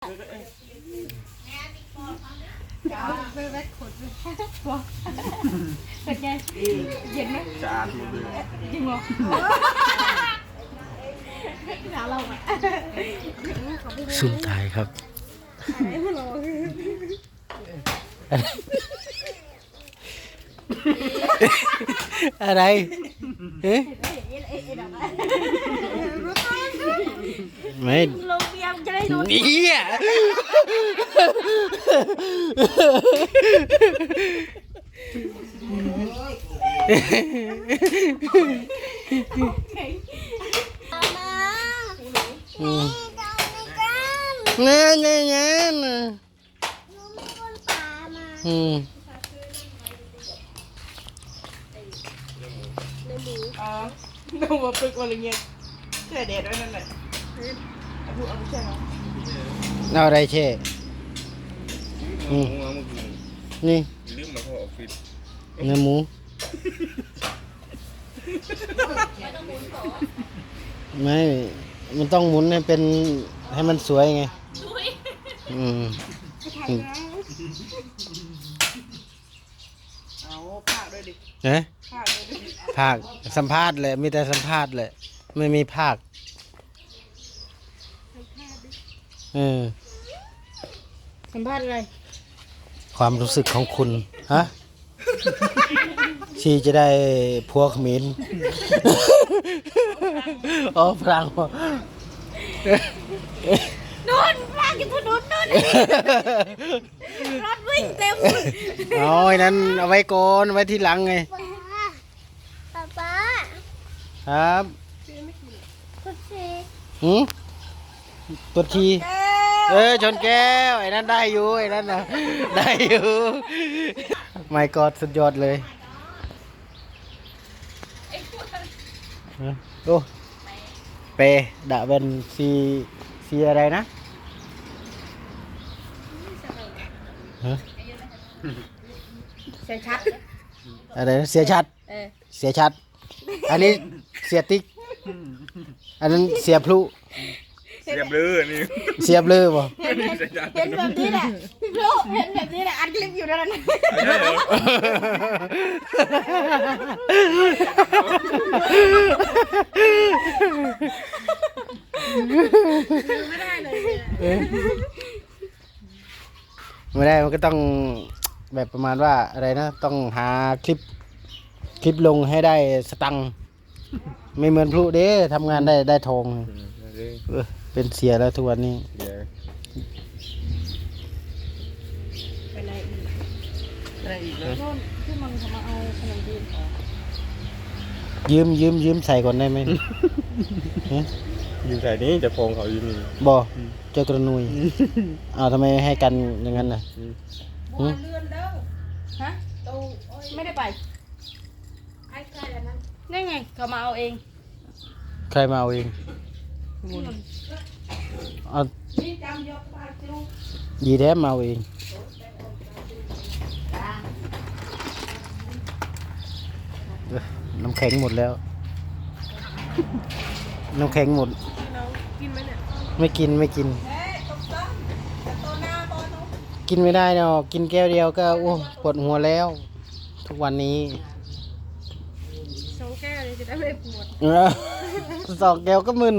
เป็นไงเย็นไหมสะอาดหมดเลยจริงเหรอหาเราอะซุ่มถ่ายครับ อะไรเอ๊ะไม่ ยร์จะได้โดนเนี่ยอืมเงี้ยเงี้ยเงี้ยนะอืมอ๋อดูมาปึกอะไรเงี้ยเสื้อแดดไว้นั่นแหละเอาผู้เอาผู้ชายเนาะ เอาอะไรเช่อืมหัวเมื่อกี้นี่ลืมมาเข้าออฟฟิศเนื้อหมูไม่ มันต้องหมุนให้เป็นให้มันสวยไง อืมเอาผ้าด้วยดิเอ๊ะผ้าด้วยดิภาคสัมภาษณ์เลยมีแต่สัมภาษณ์เลยไม่มีภาค เออ สัมภาษณ์อะไร ความรู้สึกของคุณ ฮะ ชีจะได้พัวขมิ้นอ๋อพลังวะนู่นลากกินถนนนู่นรถวิ่งเต็มเอาไอ้นั้นเอาไว้ก่อนเอาไว้ที่หลังไง ป๊าป๊าครับ คุณซีหืมตัวที เออชนแก้วไอ้นั้นได้อยู่ไอ้นั้นนะได้อยู่ไม่กอดสุดยอดเลยฮะโอ้เปดะเป็นซีซีอะไรนะฮะเสียชัดอะไรนะเสียชัดเออเสียชัด อันนี้เสียติ๊ก อันนั้นเสียพลุ เสียบเลยนี่เสียบเลยบ่เห็นเห็นเห็นแบบนี้แหละพี่ลูกเห็นแบบนี้แหละอัดคลิปอยู่นั่นน่ะใช่เหรอไม่ได้เลยไม่ได้มันก็ต้องแบบประมาณว่าอะไรนะ ต้องหาคลิปคลิปลงให้ได้สตังค์ไม่เหมือนพลุเด้ทำงานได้ได้ทอง เออ เป็นเสียแล้วทุกวันนี้ เดี๋ยวไปไหนอีกอะไรอีกเลยนู่นที่มันเขามาเอาขนมจีนออกยืมยืมยืมใส่ก่อนได้ไหม ฮะอยู่ใส่นี้จะพองเขาอยู่นี่ บอเจ้ากระนุยอ้าวทำไมให้กันอย่างนั้นน่ะหึเลื่อนเด้อฮะไม่ได้ไป ไอ้ใกล้แล้วนั้นได้ไงเขามาเอาเอง ใครมาเอาเอง เอานี่จำยกไปจูยีแท้มาเอาเองเอ้อน้ำแข็งหมดแล้ว น้ำแข็งหมดน้องกินไหมเนี่ยไม่กินไม่กินเฮ้ยตบต้นแต่ตัวหน้าบอลน้องกินไม่ได้เนาะกินแก้วเดียวก็โอ้ปวดหัวแล้ว ทุกวันนี้สองแก้วเลยจะได้ไม่ปวดเออ สองแก้วก็มึน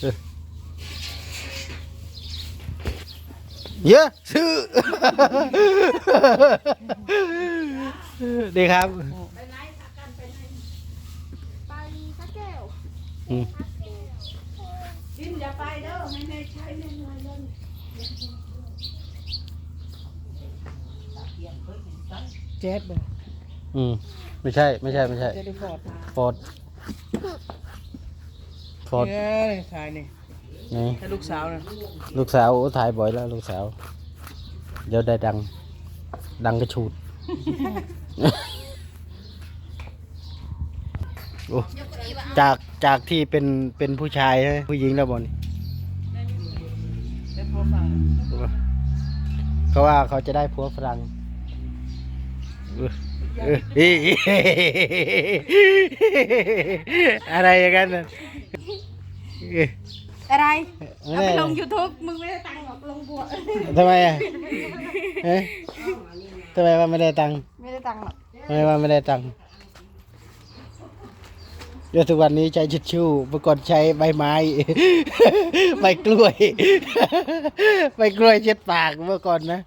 เออเยอะชื่อดีครับไปสักแก้วอืมกินอย่าไปเด้อไม่ได้ใช้ไม่น้อยเลย เจ็บเลยอืม ไม่ใช่ ไม่ใช่ ไม่ใช่ จะได้ฟอดฟอร์ด ฟอร์ด เนี่ยถ่ายนี่นี่ให้ลูกสาวนะลูกสาวโอ้ถ่ายบ่อยแล้วลูกสาว เดี๋ยวได้ดัง ดังกระชูด โอ้จากจากที่เป็นเป็นผู้ชายใช่ไหมผู้หญิงแล้วบอลได้พอฟังเขาว่าเขาจะได้ผัวฝรั่งเอะไรอย่างนั้นนะอะไรไม่เอาไปลง YouTube มึงไม่ได้ตังค์หรอกลงบัวทำไมอะเอ๊ะทำไมว่าไม่ได้ตังค์ไม่ได้ตังค์หรอกทำไมว่าไม่ได้ตังค์เดี๋ยวทุกวันนี้ใช้ชิดชู่เมื่อก่อนใช้ใบไม้ ใบกล้วย ใบกล้วยเช็ดปากเมื่อก่อนนะ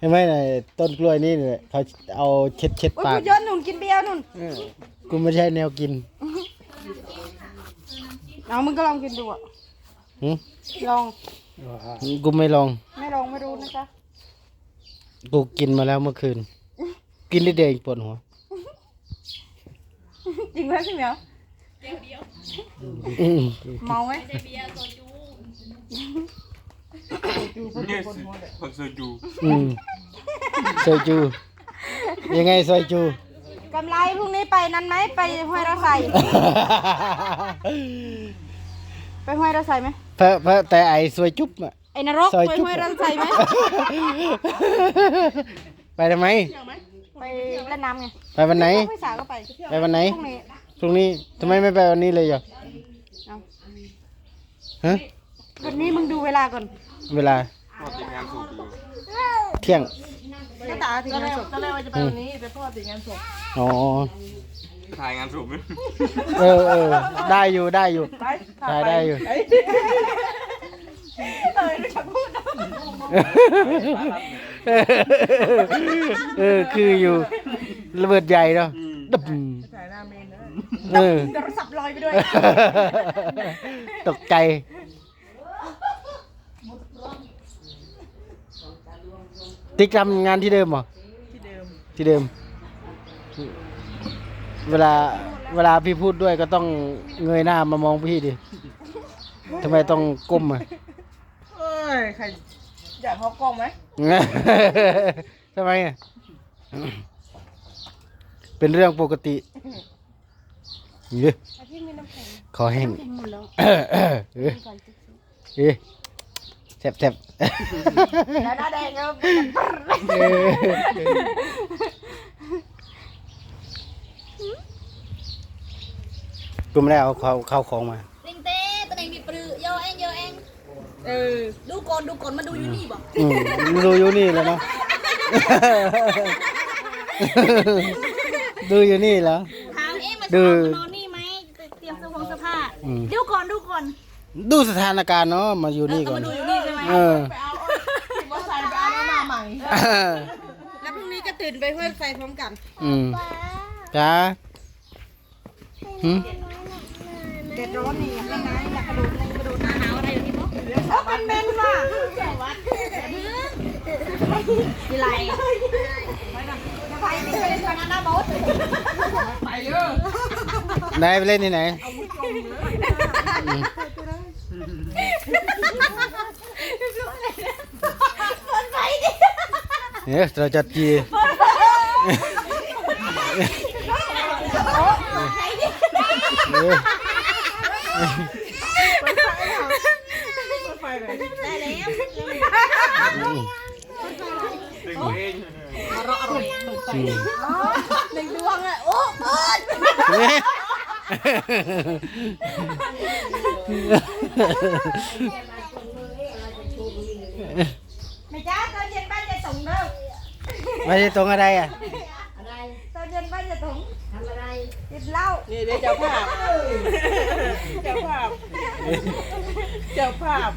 เห็นไหมน่ะต้นกล้วยนี่เนี่ยเขาเอาเช็ดเช็ดโอ้ยปากกูยนหนุนกินเบียร์หนุนเออกูไม่ใช่แนวกินเอามึงก็ลองกินดูอะหึลองกูไม่ลอง ไม่ลองไม่รู้นะจ๊ะกูกินมาแล้วเมื่อคืน กินนิดเดียวเองปวดหัวจริงไหมพี่เหมียวอืม เมาไหมเนี่ยผักโซ จูอืมซอยจู ยังไงซอยจู กำไรพรุ่งนี้ไปนั้นไหมไปห้วยระไสไปห้วยระไสไหมเพราะเพราะแต่ไอ้ซอยจุ๊บอะ ไอ้นรกซอยไปจุ๊บ ห้วยระไสไหมไปทำไม ไปเล่นน้ำไงไปวันไหนไปสาวก็ไปไปวันไหนพรุ่งนี้พรุ่งนี้ทำไมไม่ไปวันนี้เลยอะเอาฮะ วันนี้มึงดูเวลาก่อนเวลาพอติดงานสูบอยู่เที่ยงก็ตาถึงตอนงาแรนกศพตอนแรกว่าจะไปวันนี้แต่พ่อติดงานศพอ๋อถ่ายงานสูบมั้ยเออเออได้อยู่ได้อยู่ไปได้ได้อยู่เอ้ยเออไม่อยากพูดนะเออคืออยู่ระเบิดใหญ่เนาะดับถ่ายหน้าเมนนะเออโทรศัพท์ลอยไปด้วยตกใจ ติ๊กทำงานที่เดิมเหรอที่เดิมที่เดิม เวลาเวลาพี่พูดด้วยก็ต้องเงยหน้ามามองพี่ดิทำไมต้องก้มอะ เอ้ยใครอยากเขากล้องไหมทำไมอะเป็นเรื่องปกติเย้ขอแห้งเออ แซ่บแซ่บแล้วหน้าแดงก็เออกูไม่ได้เอาเข้าเข้าของมา ลิงเต้ตัวเองมีปรือโยเองโยเองเออดูก่อนดูก่อนมาดูอยู่นี่บอกอืมดูอยู่นี่แล้วเนาะ ดูอยู่นี่แล้ว ถามเองมาดูชอบมานอนนี่ไหมเตรียมเสื้อผงเสื้อผ้าอืมดูก่อนดูก่อนดูสถานการณ์เนาะมาอยู่เออนี่ก็ก่อนมาดูอยู่นี่ใช่ไหม เออ ไปเอาขี่มอเตอร์ไซค์ไปเอาแล้วมาใหม่แล้วพรุ่งนี้ก็ตื่นไปห้วยไฟพร้อมกัน อืมจ้าหืมเด็ดร้อนนี่อยากเล่นน้ำอยากกระโดดอะไรกระโดดหน้าหนาวอะไรอยู่ที่พวกเออเป็นเมนว่ะมีไรไฟนี่ไปเล่นกันนะบอสไปเยอะไหนไปเล่นที่ไหนคนไฟดิ เฮ้ยเราจัดจีเออไปเลยได้แล้วดึงเองอืมหนึ่งดวงอะโอ้โอ้ไม่จ้าตอนเย็นบ้านจะส่งเด้อ ไม่ใช่ตรงอะไรอะตอนเย็นบ้านจะส่งทำอะไรกินเหล้านี่เดี๋ยวเจ้าภาพ เจ้าภาพ เจ้าภาพ